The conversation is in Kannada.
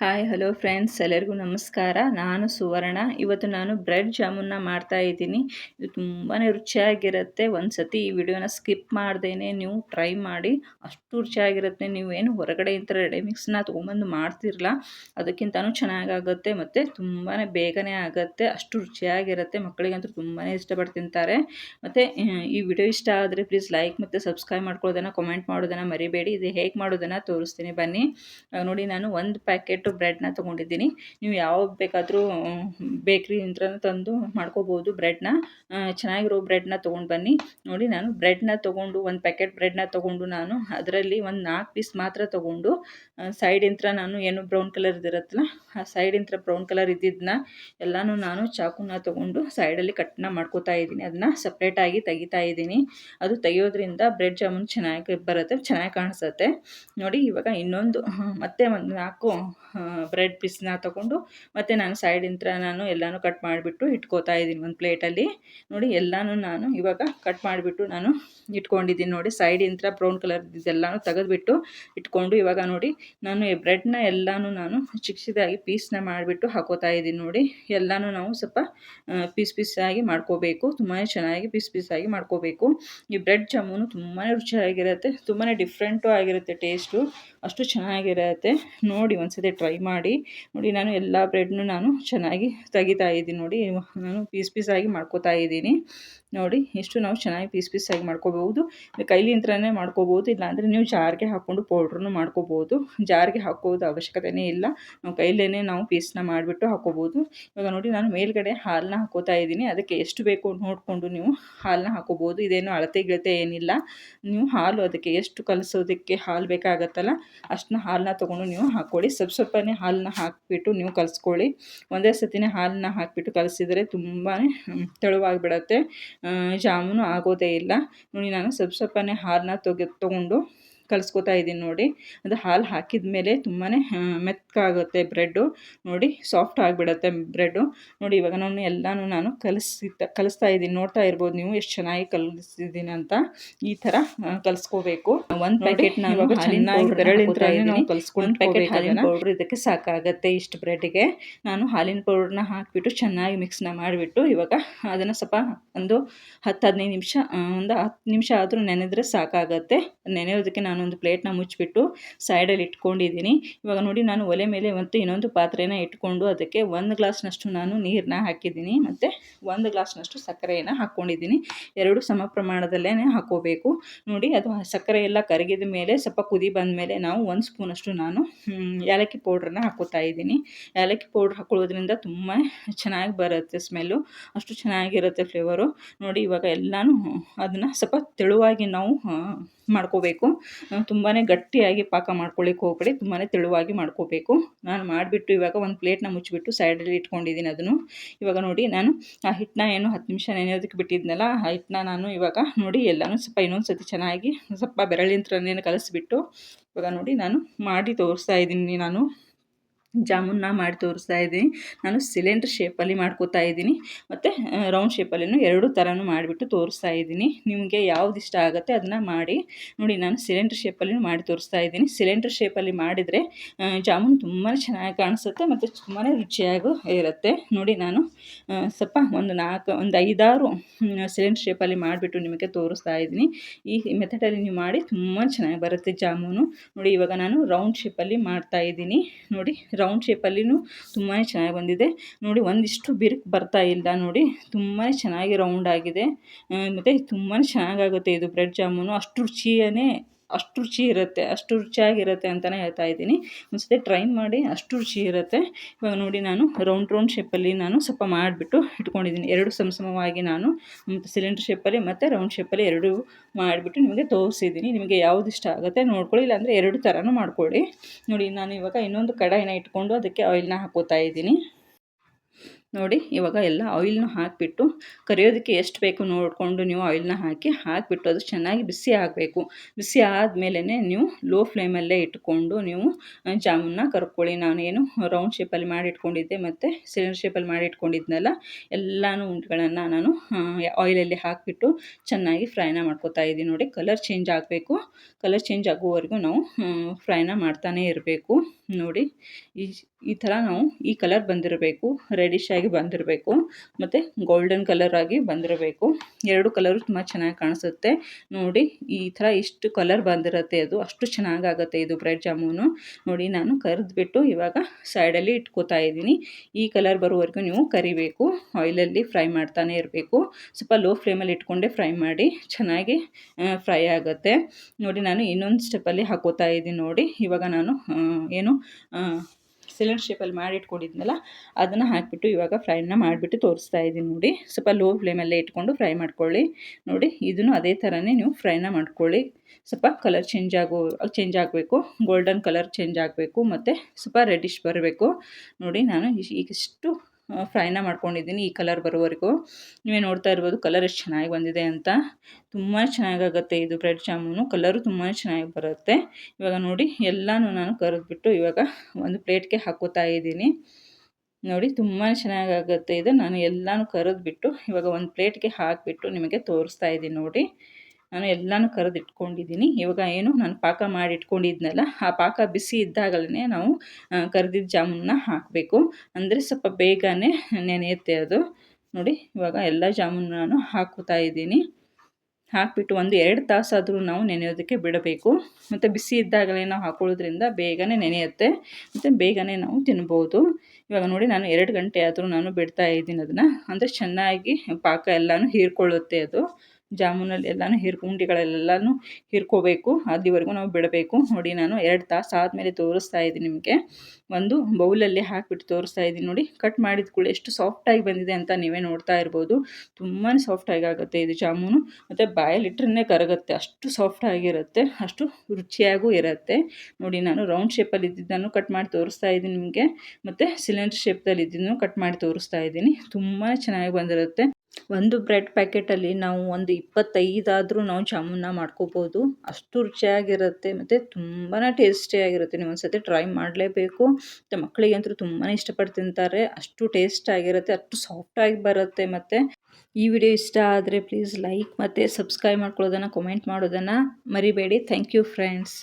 ಹಾಯ್ ಹಲೋ ಫ್ರೆಂಡ್ಸ್ ಎಲ್ಲರಿಗೂ ನಮಸ್ಕಾರ. ನಾನು ಸುವರ್ಣ. ಇವತ್ತು ನಾನು ಬ್ರೆಡ್ ಜಾಮೂನ್ನ ಮಾಡ್ತಾ ಇದ್ದೀನಿ. ಇದು ತುಂಬಾ ರುಚಿಯಾಗಿರುತ್ತೆ. ಒಂದು ಸತಿ ಈ ವಿಡಿಯೋನ ಸ್ಕಿಪ್ ಮಾಡ್ದೇನೆ ನೀವು ಟ್ರೈ ಮಾಡಿ. ಅಷ್ಟು ರುಚಿಯಾಗಿರುತ್ತೆ. ನೀವು ಏನು ಹೊರಗಡೆ ಇಂಥ ರೆಡಿ ಮಿಕ್ಸ್ನ ತೊಗೊಂಬಂದು ಮಾಡ್ತಿರಲ್ಲ ಅದಕ್ಕಿಂತನೂ ಚೆನ್ನಾಗಾಗುತ್ತೆ ಮತ್ತು ತುಂಬಾ ಬೇಗನೆ ಆಗುತ್ತೆ. ಅಷ್ಟು ರುಚಿಯಾಗಿರುತ್ತೆ. ಮಕ್ಕಳಿಗಂತೂ ತುಂಬಾ ಇಷ್ಟಪಟ್ಟು ತಿಂತಾರೆ. ಮತ್ತು ಈ ವಿಡಿಯೋ ಇಷ್ಟ ಆದರೆ ಪ್ಲೀಸ್ ಲೈಕ್ ಮತ್ತು ಸಬ್ಸ್ಕ್ರೈಬ್ ಮಾಡ್ಕೊಳ್ಳೋದನ್ನು ಕಮೆಂಟ್ ಮಾಡೋದನ್ನು ಮರಿಬೇಡಿ. ಇದು ಹೇಗೆ ಮಾಡೋದನ್ನು ತೋರಿಸ್ತೀನಿ ಬನ್ನಿ. ನೋಡಿ, ನಾನು ಒಂದು ಪ್ಯಾಕೆಟ್ ಬ್ರೆಡ್ನ ತೊಗೊಂಡಿದ್ದೀನಿ. ನೀವು ಯಾವ ಬೇಕಾದರೂ ಬೇಕ್ರಿ ಇಂತ್ರ ತಂದು ಮಾಡ್ಕೋಬೋದು ಬ್ರೆಡ್ನ ಚೆನ್ನಾಗಿರೋ ಬ್ರೆಡ್ನ ತೊಗೊಂಡು ಬನ್ನಿ. ನೋಡಿ, ನಾನು ಬ್ರೆಡ್ನ ತೊಗೊಂಡು, ಒಂದು ಪ್ಯಾಕೆಟ್ ಬ್ರೆಡ್ನ ತೊಗೊಂಡು ನಾನು ಅದರಲ್ಲಿ ಒಂದು ನಾಲ್ಕು ಪೀಸ್ ಮಾತ್ರ ತೊಗೊಂಡು ಸೈಡಿಂತ್ರ ನಾನು ಏನು ಬ್ರೌನ್ ಕಲರ್ ಇದಿರತ್ತಲ್ಲ, ಆ ಸೈಡಿಂತ್ರ ಬ್ರೌನ್ ಕಲರ್ ಇದ್ದಿದ್ದನ್ನ ಎಲ್ಲನೂ ನಾನು ಚಾಕುನ ತೊಗೊಂಡು ಸೈಡಲ್ಲಿ ಕಟ್ನ ಮಾಡ್ಕೋತಾ ಇದ್ದೀನಿ. ಅದನ್ನ ಸಪ್ರೇಟಾಗಿ ತೆಗಿತಾ ಇದ್ದೀನಿ. ಅದು ತೆಗಿಯೋದ್ರಿಂದ ಬ್ರೆಡ್ ಜಾಮೂನ್ ಚೆನ್ನಾಗಿ ಬರುತ್ತೆ, ಚೆನ್ನಾಗಿ ಕಾಣಿಸುತ್ತೆ. ನೋಡಿ, ಇವಾಗ ಇನ್ನೊಂದು ಮತ್ತೆ ಒಂದು ನಾಲ್ಕು ಬ್ರೆಡ್ ಪೀಸ್ನ ತಗೊಂಡು ಮತ್ತು ನಾನು ಸೈಡ್ ಇಂತ್ರ ನಾನು ಎಲ್ಲನೂ ಕಟ್ ಮಾಡಿಬಿಟ್ಟು ಇಟ್ಕೋತಾ ಇದ್ದೀನಿ ಒಂದು ಪ್ಲೇಟಲ್ಲಿ ನೋಡಿ ಎಲ್ಲನೂ ನಾನು ಇವಾಗ ಕಟ್ ಮಾಡಿಬಿಟ್ಟು ನಾನು ಇಟ್ಕೊಂಡಿದ್ದೀನಿ ನೋಡಿ ಸೈಡ್ ಇಂತ್ರ ಬ್ರೌನ್ ಕಲರ್ ಇದೆಲ್ಲನೂ ತೆಗೆದುಬಿಟ್ಟು ಇಟ್ಕೊಂಡು ಇವಾಗ ನೋಡಿ ನಾನು ಈ ಬ್ರೆಡ್ನ ಎಲ್ಲನೂ ನಾನು ಚಿಕ್ಕ ಪೀಸ್ನ ಮಾಡಿಬಿಟ್ಟು ಹಾಕೋತಾ ಇದ್ದೀನಿ ನೋಡಿ. ಎಲ್ಲನೂ ನಾವು ಸ್ವಲ್ಪ ಪೀಸ್ ಪೀಸಾಗಿ ಮಾಡ್ಕೋಬೇಕು. ತುಂಬಾ ಚೆನ್ನಾಗಿ ಪೀಸ್ ಪೀಸಾಗಿ ಮಾಡ್ಕೋಬೇಕು. ಈ ಬ್ರೆಡ್ ಜಾಮೂನು ತುಂಬಾ ರುಚಿಯಾಗಿರುತ್ತೆ ತುಂಬಾ ಡಿಫ್ರೆಂಟು ಆಗಿರುತ್ತೆ ಟೇಸ್ಟು ಅಷ್ಟು ಚೆನ್ನಾಗಿರುತ್ತೆ. ನೋಡಿ ಒಂದ್ಸತಿ ಟ್ರೈ ಮಾಡಿ. ನೋಡಿ, ನಾನು ಎಲ್ಲ ಬ್ರೆಡ್ನು ನಾನು ಚೆನ್ನಾಗಿ ತೆಗಿತಾ ಇದ್ದೀನಿ ನೋಡಿ. ನಾನು ಪೀಸ್ ಪೀಸಾಗಿ ಮಾಡ್ಕೋತಾ ಇದ್ದೀನಿ. ನೋಡಿ, ಇಷ್ಟು ನಾವು ಚೆನ್ನಾಗಿ ಪೀಸ್ ಪೀಸಾಗಿ ಮಾಡ್ಕೋಬೋದು ಕೈಲಿಂತ್ರನೇ ಮಾಡ್ಕೋಬೋದು ಇಲ್ಲಾಂದರೆ ನೀವು ಜಾರ್ಗೆ ಹಾಕ್ಕೊಂಡು ಪೌಡ್ರನ್ನು ಮಾಡ್ಕೋಬೋದು ಜಾರ್ಗೆ ಹಾಕೋದು ಅವಶ್ಯಕತೆಯೇ ಇಲ್ಲ. ನಾವು ಕೈಲೇ ನಾವು ಪೀಸ್ನ ಮಾಡಿಬಿಟ್ಟು ಹಾಕೋಬೋದು ಇವಾಗ ನೋಡಿ, ನಾನು ಮೇಲ್ಗಡೆ ಹಾಲನ್ನ ಹಾಕೋತಾ ಇದ್ದೀನಿ. ಅದಕ್ಕೆ ಎಷ್ಟು ಬೇಕು ನೋಡಿಕೊಂಡು ನೀವು ಹಾಲನ್ನ ಹಾಕೋಬೋದು ಇದೇನು ಅಳತೆ ಗಿಳತೆ ಏನಿಲ್ಲ. ನೀವು ಹಾಲು ಅದಕ್ಕೆ ಎಷ್ಟು ಕಲಸೋದಕ್ಕೆ ಹಾಲು ಬೇಕಾಗತ್ತಲ್ಲ, ಅಷ್ಟನ್ನ ಹಾಲನ್ನ ತೊಗೊಂಡು ನೀವು ಹಾಕ್ಕೊಳ್ಳಿ. ಸ್ವಲ್ಪ ಸ್ವಲ್ಪನೇ ಹಾಲನ್ನ ಹಾಕಿಬಿಟ್ಟು ನೀವು ಕಲಿಸ್ಕೊಳ್ಳಿ. ಒಂದೇ ಸತಿನೇ ಹಾಲನ್ನ ಹಾಕಿಬಿಟ್ಟು ಕಲಸಿದರೆ ತುಂಬಾ ತೆಳುವಾಗಿಬಿಡತ್ತೆ. ಜಾಮೂನು ಆಗೋದೇ ಇಲ್ಲ. ನೋಡಿ ನಾನು ಸ್ವಲ್ಪ ಸ್ವಲ್ಪನೇ ಹಾರನ್ನ ತೆಗೆದು ತೊಗೊಂಡು ಕಲಿಸ್ಕೊತಾ ಇದ್ದೀನಿ ನೋಡಿ. ಅದು ಹಾಲು ಹಾಕಿದ ಮೇಲೆ ತುಂಬಾ ಮೆತ್ತಗಾಗುತ್ತೆ ಬ್ರೆಡ್ಡು. ನೋಡಿ ಸಾಫ್ಟ್ ಆಗಿಬಿಡುತ್ತೆ ಬ್ರೆಡ್ಡು. ನೋಡಿ ಇವಾಗ ನಾನು ಎಲ್ಲನೂ ನಾನು ಕಲಿಸಿ ಕಲಿಸ್ತಾ ಇದ್ದೀನಿ. ನೋಡ್ತಾ ಇರ್ಬೋದು ನೀವು ಎಷ್ಟು ಚೆನ್ನಾಗಿ ಕಲಿಸಿದ್ದೀನಿ ಅಂತ. ಈ ಥರ ಕಲಿಸ್ಕೋಬೇಕು. ಒಂದು ಪ್ಯಾಕೆಟ್ ನಾನು ಚೆನ್ನಾಗಿ ಬೆರಳಿಂದ ಕಲಿಸ್ಕೊಂಡು ಪ್ಯಾಕೆಟ್ ಹಾಲಿನ ಪೌಡ್ರ್ ಇದಕ್ಕೆ ಸಾಕಾಗುತ್ತೆ ಇಷ್ಟು ಬ್ರೆಡ್ಗೆ ನಾನು ಹಾಲಿನ ಪೌಡ್ರನ್ನ ಹಾಕಿಬಿಟ್ಟು ಚೆನ್ನಾಗಿ ಮಿಕ್ಸ್ನ ಮಾಡಿಬಿಟ್ಟು ಇವಾಗ ಅದನ್ನು ಸ್ವಲ್ಪ ಒಂದು ಹತ್ತು ಹದಿನೈದು ನಿಮಿಷ ಒಂದು ಹತ್ತು ನಿಮಿಷ ಆದರೂ ನೆನೆದ್ರೆ ಸಾಕಾಗುತ್ತೆ. ನೆನೆಯೋದಕ್ಕೆ ನಾನು ನಾನೊಂದು ಪ್ಲೇಟ್ನ ಮುಚ್ಚಿಬಿಟ್ಟು ಸೈಡಲ್ಲಿ ಇಟ್ಕೊಂಡಿದ್ದೀನಿ. ಇವಾಗ ನೋಡಿ ನಾನು ಒಲೆ ಮೇಲೆ ಮತ್ತು ಇನ್ನೊಂದು ಪಾತ್ರೆನ ಇಟ್ಕೊಂಡು ಅದಕ್ಕೆ ಒಂದು ಗ್ಲಾಸ್ನಷ್ಟು ನಾನು ನೀರನ್ನ ಹಾಕಿದ್ದೀನಿ ಮತ್ತು ಒಂದು ಗ್ಲಾಸ್ನಷ್ಟು ಸಕ್ಕರೆಯನ್ನು ಹಾಕ್ಕೊಂಡಿದ್ದೀನಿ ಎರಡು ಸಮ ಪ್ರಮಾಣದಲ್ಲೇ ಹಾಕೋಬೇಕು. ನೋಡಿ ಅದು ಸಕ್ಕರೆ ಎಲ್ಲ ಕರಗಿದ ಮೇಲೆ ಸ್ವಲ್ಪ ಕುದಿ ಬಂದ ಮೇಲೆ ನಾವು ಒಂದು ಸ್ಪೂನಷ್ಟು ನಾನು ಏಲಕ್ಕಿ ಪೌಡ್ರನ್ನ ಹಾಕೋತಾ ಇದ್ದೀನಿ. ಏಲಕ್ಕಿ ಪೌಡ್ರ್ ಹಾಕೊಳ್ಳೋದ್ರಿಂದ ತುಂಬ ಚೆನ್ನಾಗಿ ಬರುತ್ತೆ ಸ್ಮೆಲ್ಲು ಅಷ್ಟು ಚೆನ್ನಾಗಿರುತ್ತೆ ಫ್ಲೇವರು ನೋಡಿ ಇವಾಗ ಎಲ್ಲನೂ ಅದನ್ನು ಸ್ವಲ್ಪ ತೆಳುವಾಗಿ ನಾವು ಮಾಡ್ಕೋಬೇಕು. ತುಂಬಾ ಗಟ್ಟಿಯಾಗಿ ಪಾಕ ಮಾಡ್ಕೊಳ್ಳಿಕ್ಕೆ ಹೋಗ್ಬೇಡಿ ತುಂಬಾ ತೆಳುವಾಗಿ ಮಾಡ್ಕೋಬೇಕು. ನಾನು ಮಾಡಿಬಿಟ್ಟು ಇವಾಗ ಒಂದು ಪ್ಲೇಟ್ನ ಮುಚ್ಚಿಬಿಟ್ಟು ಸೈಡಲ್ಲಿ ಇಟ್ಕೊಂಡಿದ್ದೀನಿ ಅದನ್ನು. ಇವಾಗ ನೋಡಿ, ನಾನು ಆ ಹಿಟ್ಟನ್ನ ಏನು ಹತ್ತು ನಿಮಿಷ ನೆನೆಯೋದಕ್ಕೆ ಬಿಟ್ಟಿದ್ನಲ್ಲ, ಆ ಹಿಟ್ಟನ್ನ ನಾನು ಇವಾಗ ನೋಡಿ ಎಲ್ಲನೂ ಸ್ವಲ್ಪ ಇನ್ನೊಂದು ಸತಿ ಚೆನ್ನಾಗಿ ಸ್ವಲ್ಪ ಬೆರಳಿಂತ್ರನೇನು ಕಲಿಸ್ಬಿಟ್ಟು ಇವಾಗ ನೋಡಿ ನಾನು ಮಾಡಿ ತೋರಿಸ್ತಾ ಇದ್ದೀನಿ ನಾನು. ಜಾಮೂನ್ನ ಮಾಡಿ ತೋರಿಸ್ತಾ ಇದ್ದೀನಿ. ನಾನು ಸಿಲಿಂಡ್ರ್ ಶೇಪಲ್ಲಿ ಮಾಡ್ಕೋತಾ ಇದ್ದೀನಿ. ಮತ್ತು ರೌಂಡ್ ಶೇಪಲ್ಲಿನೂ ಎರಡು ಥರನೂ ಮಾಡಿಬಿಟ್ಟು ತೋರಿಸ್ತಾ ಇದ್ದೀನಿ. ನಿಮಗೆ ಯಾವ್ದು ಇಷ್ಟ ಆಗುತ್ತೆ ಅದನ್ನು ಮಾಡಿ. ನೋಡಿ, ನಾನು ಸಿಲಿಂಡ್ರ್ ಶೇಪಲ್ಲಿ ಮಾಡಿ ತೋರಿಸ್ತಾ ಇದ್ದೀನಿ. ಸಿಲಿಂಡ್ರ್ ಶೇಪಲ್ಲಿ ಮಾಡಿದರೆ ಜಾಮೂನ್ ತುಂಬಾ ಚೆನ್ನಾಗಿ ಕಾಣಿಸುತ್ತೆ ಮತ್ತು ತುಂಬಾ ರುಚಿಯಾಗೂ ಇರುತ್ತೆ. ನೋಡಿ, ನಾನು ಸ್ವಲ್ಪ ಒಂದು ನಾಲ್ಕು, ಒಂದು ಐದಾರು ಸಿಲಿಂಡ್ರ್ ಶೇಪಲ್ಲಿ ಮಾಡಿಬಿಟ್ಟು ನಿಮಗೆ ತೋರಿಸ್ತಾ ಇದ್ದೀನಿ. ಈ ಮೆಥಡಲ್ಲಿ ನೀವು ಮಾಡಿ ತುಂಬ ಚೆನ್ನಾಗಿ ಬರುತ್ತೆ ಜಾಮೂನು. ನೋಡಿ, ಇವಾಗ ನಾನು ರೌಂಡ್ ಶೇಪಲ್ಲಿ ಮಾಡ್ತಾ ಇದ್ದೀನಿ. ನೋಡಿ ರೌಂಡ್ ಶೇಪಲ್ಲಿನೂ ತುಂಬಾ ಚೆನ್ನಾಗಿ ಬಂದಿದೆ. ನೋಡಿ, ಒಂದಿಷ್ಟು ಬಿರುಕು ಬರ್ತಾ ಇಲ್ಲ ನೋಡಿ. ತುಂಬಾ ಚೆನ್ನಾಗಿ ರೌಂಡ್ ಆಗಿದೆ. ಮತ್ತು ತುಂಬಾ ಚೆನ್ನಾಗಾಗುತ್ತೆ ಇದು ಬ್ರೆಡ್ ಜಾಮೂನು. ಅಷ್ಟು ರುಚಿಯೇ ಅಷ್ಟು ರುಚಿ ಇರುತ್ತೆ, ಅಷ್ಟು ರುಚಿಯಾಗಿರುತ್ತೆ ಅಂತಲೇ ಹೇಳ್ತಾ ಇದ್ದೀನಿ. ಒಂದ್ಸತಿ ಟ್ರೈ ಮಾಡಿ ಅಷ್ಟು ರುಚಿ ಇರುತ್ತೆ. ಇವಾಗ ನೋಡಿ ನಾನು ರೌಂಡ್ ರೌಂಡ್ ಶೇಪಲ್ಲಿ ನಾನು ಸ್ವಲ್ಪ ಮಾಡಿಬಿಟ್ಟು ಇಟ್ಕೊಂಡಿದ್ದೀನಿ. ಎರಡು ಸಮಸಮವಾಗಿ ನಾನು ಸಿಲಿಂಡ್ರ್ ಶೇಪಲ್ಲಿ ಮತ್ತು ರೌಂಡ್ ಶೇಪಲ್ಲಿ ಎರಡು ಮಾಡಿಬಿಟ್ಟು ನಿಮಗೆ ತೋರಿಸಿದ್ದೀನಿ. ನಿಮಗೆ ಯಾವ್ದು ಇಷ್ಟ ಆಗುತ್ತೆ ನೋಡ್ಕೊಳ್ಳಿ. ಇಲ್ಲಾಂದರೆ ಎರಡು ಥರನೂ ಮಾಡ್ಕೊಳ್ಳಿ. ನೋಡಿ ನಾನು ಇವಾಗ ಇನ್ನೊಂದು ಕಡಾಯಿನ ಇಟ್ಕೊಂಡು ಅದಕ್ಕೆ ಆಯಿಲ್ನ ಹಾಕೋತಾ ಇದ್ದೀನಿ. ನೋಡಿ, ಇವಾಗ ಎಲ್ಲ ಆಯಿಲ್ನ ಹಾಕಿಬಿಟ್ಟು ಕರಿಯೋದಕ್ಕೆ ಎಷ್ಟು ಬೇಕು ನೋಡಿಕೊಂಡು ನೀವು ಆಯಿಲ್ನ ಹಾಕಿ, ಹಾಕಿಬಿಟ್ಟು ಅದು ಚೆನ್ನಾಗಿ ಬಿಸಿ ಆಗಬೇಕು. ಬಿಸಿ ಆದಮೇಲೆ ನೀವು ಲೋ ಫ್ಲೇಮಲ್ಲೇ ಇಟ್ಕೊಂಡು ನೀವು ಜಾಮೂನ್ನ ಕರ್ಕೊಳ್ಳಿ. ನಾನೇನು ರೌಂಡ್ ಶೇಪಲ್ಲಿ ಮಾಡಿ ಇಟ್ಕೊಂಡಿದ್ದೆ ಮತ್ತು ಸಿಲಿಂಡರ್ ಶೇಪಲ್ಲಿ ಮಾಡಿ ಇಟ್ಕೊಂಡಿದ್ನಲ್ಲ ಎಲ್ಲಾನು ಉಂಡೆಗಳನ್ನು ನಾನು ಆಯಿಲಲ್ಲಿ ಹಾಕಿಬಿಟ್ಟು ಚೆನ್ನಾಗಿ ಫ್ರೈನ ಮಾಡ್ಕೋತಾ ಇದ್ದೀನಿ ನೋಡಿ. ಕಲರ್ ಚೇಂಜ್ ಆಗಬೇಕು. ಕಲರ್ ಚೇಂಜ್ ಆಗುವವರೆಗೂ ನಾವು ಫ್ರೈನ ಮಾಡ್ತಾನೇ ಇರಬೇಕು. ನೋಡಿ, ಈ ಈ ಥರ ನಾವು ಈ ಕಲರ್ ಬಂದಿರಬೇಕು. ರೆಡಿಶ್ ಆಗಿ ಬಂದಿರಬೇಕು. ಮತ್ತು ಗೋಲ್ಡನ್ ಕಲರ್ ಆಗಿ ಬಂದಿರಬೇಕು. ಎರಡು ಕಲರು ತುಂಬ ಚೆನ್ನಾಗಿ ಕಾಣಿಸುತ್ತೆ. ನೋಡಿ, ಈ ಥರ ಇಷ್ಟು ಕಲರ್ ಬಂದಿರುತ್ತೆ ಅದು. ಅಷ್ಟು ಚೆನ್ನಾಗಾಗುತ್ತೆ ಇದು ಬ್ರೆಡ್ ಜಾಮೂನು. ನೋಡಿ, ನಾನು ಕರೆದ್ಬಿಟ್ಟು ಇವಾಗ ಸೈಡಲ್ಲಿ ಇಟ್ಕೋತಾ ಇದ್ದೀನಿ. ಈ ಕಲರ್ ಬರೋವರೆಗೂ ನೀವು ಕರಿಬೇಕು. ಆಯಿಲಲ್ಲಿ ಫ್ರೈ ಮಾಡ್ತಾನೆ ಇರಬೇಕು. ಸ್ವಲ್ಪ ಲೋ ಫ್ಲೇಮಲ್ಲಿ ಇಟ್ಕೊಂಡೆ ಫ್ರೈ ಮಾಡಿ ಚೆನ್ನಾಗಿ ಫ್ರೈ ಆಗುತ್ತೆ. ನೋಡಿ, ನಾನು ಇನ್ನೊಂದು ಸ್ಟೆಪ್ಪಲ್ಲಿ ಹಾಕೋತಾ ಇದ್ದೀನಿ ನೋಡಿ. ಇವಾಗ ನಾನು ಏನು ಸಿಲಿಂಡರ್ ಶೇಪಲ್ಲಿ ಮಾಡಿ ಇಟ್ಕೊಂಡಿದ್ನಲ್ಲ ಅದನ್ನು ಹಾಕಿಬಿಟ್ಟು ಇವಾಗ ಫ್ರೈನ ಮಾಡಿಬಿಟ್ಟು ತೋರಿಸ್ತಾ ಇದ್ದೀನಿ ನೋಡಿ. ಸ್ವಲ್ಪ ಲೋ ಫ್ಲೇಮಲ್ಲೇ ಇಟ್ಕೊಂಡು ಫ್ರೈ ಮಾಡ್ಕೊಳ್ಳಿ. ನೋಡಿ, ಇದನ್ನು ಅದೇ ಥರನೇ ನೀವು ಫ್ರೈನ ಮಾಡ್ಕೊಳ್ಳಿ. ಸ್ವಲ್ಪ ಕಲರ್ ಚೇಂಜ್ ಆಗೋ, ಚೇಂಜ್ ಆಗಬೇಕು. ಗೋಲ್ಡನ್ ಕಲರ್ ಚೇಂಜ್ ಆಗಬೇಕು. ಮತ್ತು ಸ್ವಲ್ಪ ರೆಡಿಶ್ ಬರಬೇಕು. ನೋಡಿ, ನಾನು ಈಗಿಷ್ಟು ಫ್ರೈನ ಮಾಡ್ಕೊಂಡಿದ್ದೀನಿ ಈ ಕಲರ್ ಬರೋವರೆಗೂ. ನೀವೇ ನೋಡ್ತಾ ಇರ್ಬೋದು ಕಲರ್ ಎಷ್ಟು ಚೆನ್ನಾಗಿ ಬಂದಿದೆ ಅಂತ. ತುಂಬ ಚೆನ್ನಾಗಾಗುತ್ತೆ ಇದು ಬ್ರೆಡ್ ಜಾಮೂನು. ಕಲರು ತುಂಬಾ ಚೆನ್ನಾಗಿ ಬರುತ್ತೆ. ಇವಾಗ ನೋಡಿ, ಎಲ್ಲನೂ ನಾನು ಕರೆದ್ಬಿಟ್ಟು ಇವಾಗ ಒಂದು ಪ್ಲೇಟ್ಗೆ ಹಾಕೋತಾ ಇದ್ದೀನಿ. ನೋಡಿ, ತುಂಬಾ ಚೆನ್ನಾಗಾಗುತ್ತೆ ಇದು. ನಾನು ಎಲ್ಲನೂ ಕರೆದ್ಬಿಟ್ಟು ಇವಾಗ ಒಂದು ಪ್ಲೇಟ್ಗೆ ಹಾಕಿಬಿಟ್ಟು ನಿಮಗೆ ತೋರಿಸ್ತಾ ಇದ್ದೀನಿ ನೋಡಿ. ನಾನು ಎಲ್ಲನೂ ಕರೆದು ಇಟ್ಕೊಂಡಿದ್ದೀನಿ ಇವಾಗ ಏನು ನಾನು ಪಾಕ ಮಾಡಿ ಇಟ್ಕೊಂಡಿದ್ನಲ್ಲ ಆ ಪಾಕ ಬಿಸಿ ಇದ್ದಾಗಲೇ ನಾವು ಕರೆದಿದ್ದ ಜಾಮೂನನ್ನ ಹಾಕಬೇಕು. ಅಂದರೆ ಸ್ವಲ್ಪ ಬೇಗನೆ ನೆನೆಯುತ್ತೆ ಅದು. ನೋಡಿ, ಇವಾಗ ಎಲ್ಲ ಜಾಮೂನ್ ನಾನು ಹಾಕೋತಾ ಇದ್ದೀನಿ. ಹಾಕಿಬಿಟ್ಟು ಒಂದು ಎರಡು ತಾಸಾದರೂ ನಾವು ನೆನೆಯೋದಕ್ಕೆ ಬಿಡಬೇಕು. ಮತ್ತು ಬಿಸಿ ಇದ್ದಾಗಲೇ ನಾವು ಹಾಕೊಳ್ಳೋದ್ರಿಂದ ಬೇಗನೆ ನೆನೆಯುತ್ತೆ. ಮತ್ತು ಬೇಗನೆ ನಾವು ತಿನ್ಬೋದು. ಇವಾಗ ನೋಡಿ, ನಾನು ಎರಡು ಗಂಟೆ ಆದರೂ ನಾನು ಬಿಡ್ತಾ ಇದ್ದೀನಿ ಅದನ್ನು. ಅಂದರೆ ಚೆನ್ನಾಗಿ ಪಾಕ ಎಲ್ಲನೂ ಹೀರ್ಕೊಳ್ಳುತ್ತೆ ಅದು. ಜಾಮೂನಲ್ಲಿ ಎಲ್ಲನೂ ಹಿರ್ ಉಂಡೆಗಳೆಲ್ಲನೂ ಹಿರ್ಕೋಬೇಕು. ಅಲ್ಲಿವರೆಗೂ ನಾವು ಬಿಡಬೇಕು. ನೋಡಿ ನಾನು ಎರಡು ತಾಸು ಆದಮೇಲೆ ತೋರಿಸ್ತಾ ಇದ್ದೀನಿ ನಿಮಗೆ. ಒಂದು ಬೌಲಲ್ಲಿ ಹಾಕಿಬಿಟ್ಟು ತೋರಿಸ್ತಾ ಇದ್ದೀನಿ ನೋಡಿ. ಕಟ್ ಮಾಡಿದ ಕೂಡ ಎಷ್ಟು ಸಾಫ್ಟಾಗಿ ಬಂದಿದೆ ಅಂತ ನೀವೇ ನೋಡ್ತಾ ಇರ್ಬೋದು. ತುಂಬಾ ಸಾಫ್ಟಾಗಿ ಆಗುತ್ತೆ ಇದು ಜಾಮೂನು. ಮತ್ತು ಬಾಯಲ್ಲಿಟ್ರನ್ನೇ ಕರಗುತ್ತೆ. ಅಷ್ಟು ಸಾಫ್ಟಾಗಿರುತ್ತೆ. ಅಷ್ಟು ರುಚಿಯಾಗೂ ಇರುತ್ತೆ. ನೋಡಿ ನಾನು ರೌಂಡ್ ಶೇಪಲ್ಲಿ ಇದ್ದಿದ್ದನ್ನು ಕಟ್ ಮಾಡಿ ತೋರಿಸ್ತಾ ಇದ್ದೀನಿ ನಿಮಗೆ. ಮತ್ತು ಸಿಲಿಂಡರ್ ಶೇಪ್ದಲ್ಲಿ ಇದ್ದಿದ್ದನ್ನು ಕಟ್ ಮಾಡಿ ತೋರಿಸ್ತಾ ಇದ್ದೀನಿ. ತುಂಬಾ ಚೆನ್ನಾಗಿ ಬಂದಿರುತ್ತೆ. ಒಂದು ಬ್ರೆಡ್ ಪ್ಯಾಕೆಟಲ್ಲಿ ನಾವು ಒಂದು ಇಪ್ಪತ್ತೈದಾದರೂ ನಾವು ಜಾಮೂನ ಮಾಡ್ಕೋಬೋದು. ಅಷ್ಟು ರುಚಿಯಾಗಿರುತ್ತೆ ಮತ್ತು ತುಂಬಾ ಟೇಸ್ಟಿಯಾಗಿರುತ್ತೆ ನೀವು ಒಂದು ಟ್ರೈ ಮಾಡಲೇಬೇಕು. ಮತ್ತು ಮಕ್ಕಳಿಗಂತೂ ತುಂಬಾ ಇಷ್ಟಪಟ್ಟು ತಿಂತಾರೆ ಅಷ್ಟು ಟೇಸ್ಟ್ ಆಗಿರುತ್ತೆ, ಅಷ್ಟು ಸಾಫ್ಟಾಗಿ ಬರುತ್ತೆ ಮತ್ತು. ಈ ವಿಡಿಯೋ ಇಷ್ಟ ಆದರೆ ಪ್ಲೀಸ್ ಲೈಕ್ ಮತ್ತು ಸಬ್ಸ್ಕ್ರೈಬ್ ಮಾಡ್ಕೊಳ್ಳೋದನ್ನು ಕಮೆಂಟ್ ಮಾಡೋದನ್ನು ಮರಿಬೇಡಿ. Thank you friends.